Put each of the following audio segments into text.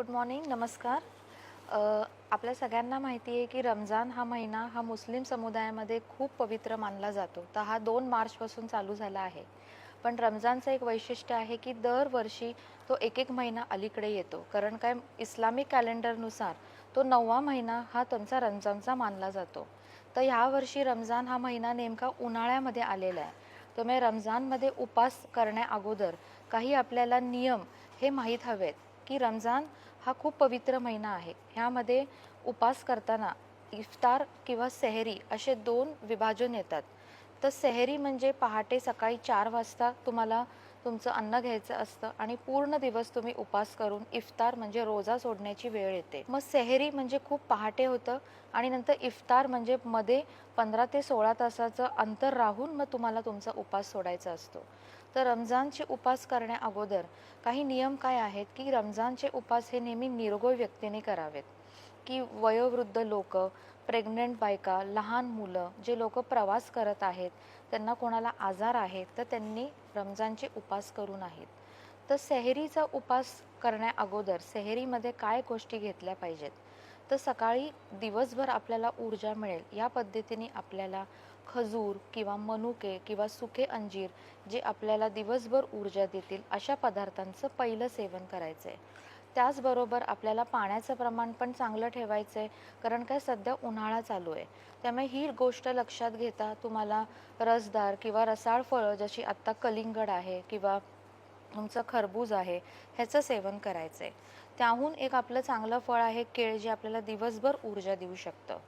Good morning नमस्कार. आपल्या सगळ्यांना माहिती आहे की रमजान हा महिना हा मुस्लिम समुदायामध्ये खूप पवित्र मानला जातो. तर हा दोन मार्चपासून चालू झाला आहे. पण रमजानचं एक वैशिष्ट्य आहे की दरवर्षी तो एक एक महिना अलीकडे येतो. कारण काय? इस्लामिक कॅलेंडरनुसार तो नववा महिना हा त्यांचा रमजानचा मानला जातो. तर ह्यावर्षी रमजान हा महिना नेमका उन्हाळ्यामध्ये आलेला आहे. त्यामुळे रमजानमध्ये उपास करण्या अगोदर काही आपल्याला नियम हे माहीत हवेत की रमजान हा खूप पवित्र महिना आहे. ह्यामध्ये उपास करताना इफ्तार किंवा सेहरी असे दोन विभाजन येतात. तर सेहरी म्हणजे पहाटे सकाळी चार वाजता तुम्हाला तुमचं अन्न घ्यायचं असतं आणि पूर्ण दिवस तुम्ही उपास करून इफ्तार म्हणजे रोजा सोडण्याची वेळ येते. मग सेहरी म्हणजे खूप पहाटे होतं आणि नंतर इफ्तार म्हणजे मध्ये पंधरा ते सोळा तासाचं अंतर राहून मग तुम्हाला तुमचा उपास सोडायचा असतो. तर रमजानचे उपास करण्या अगोदर काही नियम काय आहेत की रमजानचे उपास हे नेहमी निरोगी व्यक्तीने करावेत? की वयोवृद्ध लोक प्रेग्नेंट बायका लहान मुलं जे लोक प्रवास करत आहेत त्यांना कोणाला आजार आहेत तर त्यांनी रमजानचे उपास करू नाहीत तर सेहरीचा उपास करण्या अगोदर सेहरीमध्ये काय गोष्टी घेतल्या पाहिजेत? तर सकाळी दिवसभर आपल्याला ऊर्जा मिळेल या पद्धतीने आपल्याला खजूर किंवा मनुके किंवा सुके अंजीर जे आपल्याला दिवसभर ऊर्जा देतील अशा पदार्थांचं पहिलं सेवन करायचं आहे त्याचबरोबर आपल्याला पाण्याचं प्रमाण पण चांगलं ठेवायचं आहे कारण काय सध्या उन्हाळा चालू आहे. त्यामुळे ही गोष्ट लक्षात घेता तुम्हाला रसदार किंवा रसाळ फळं जशी आत्ता कलिंगड आहे किंवा तुमचं खरबूज आहे ह्याचं सेवन करायचं आहे त्याहून एक आपलं चांगलं फळ आहे केळ जे आपल्याला दिवसभर ऊर्जा देऊ शकतं.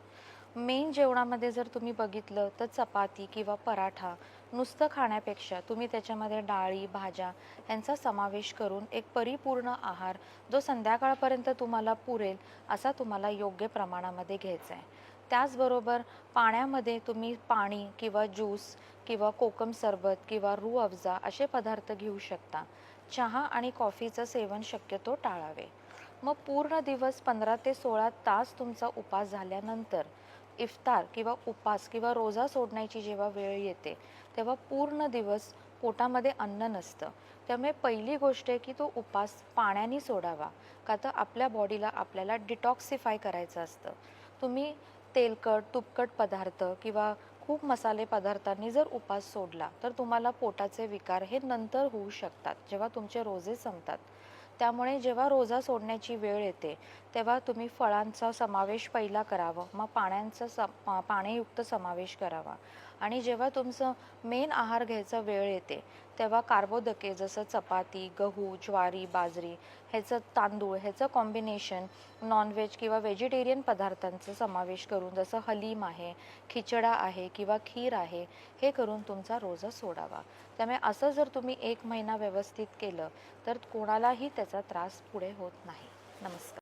मेन जेवणामध्ये जर तुम्ही बघितलं तर चपाती किंवा पराठा नुसतं खाण्यापेक्षा तुम्ही त्याच्यामध्ये डाळी भाज्या यांचा समावेश करून एक परिपूर्ण आहार जो संध्याकाळपर्यंत तुम्हाला पुरेल असा तुम्हाला योग्य प्रमाणामध्ये घ्यायचा आहे. त्याचबरोबर पाण्यामध्ये तुम्ही पाणी किंवा ज्यूस किंवा कोकम सरबत किंवा रू अफजा असे पदार्थ घेऊ शकता. चहा आणि कॉफीचं सेवन शक्यतो टाळावे. मग पूर्ण दिवस पंधरा ते सोळा तास तुमचा उपास झाल्यानंतर इफ्तार किंवा उपास किंवा रोजा सोडण्याची जेव्हा वेळ येते तेव्हा पूर्ण दिवस पोटामध्ये अन्न नसतं. त्यामुळे पहिली गोष्ट आहे की तो उपास पाण्याने सोडावा का तर आपल्या बॉडीला आपल्याला डिटॉक्सिफाय करायचं असतं. तुम्ही तेलकट तुपकट पदार्थ किंवा खूप मसाले पदार्थांनी जर उपास सोडला तर तुम्हाला पोटाचे विकार हे नंतर होऊ शकतात जेव्हा तुमचे रोजे संपतात. त्यामुळे जेव्हा रोजा सोडण्याची वेळ येते तेव्हा तुम्ही फळांचा समावेश पहिला करावा. मग पाण्यांचा सम पाण्यायुक्त समावेश करावा. आणि जेव्हा तुमचं मेन आहार घ्यायचा वेळ येते तेव्हा कार्बोदके जसं चपाती गहू ज्वारी बाजरी ह्याचं तांदूळ ह्याचं कॉम्बिनेशन नॉनव्हेज किंवा व्हेजिटेरियन पदार्थांचा समावेश करून जसं हलीम आहे खिचडा आहे किंवा खीर आहे हे करून तुमचा रोजा सोडावा. त्यामुळे असं जर तुम्ही एक महिना व्यवस्थित केलं तर कोणालाही त्याचा त्रास पुढे होत नाही. नमस्कार.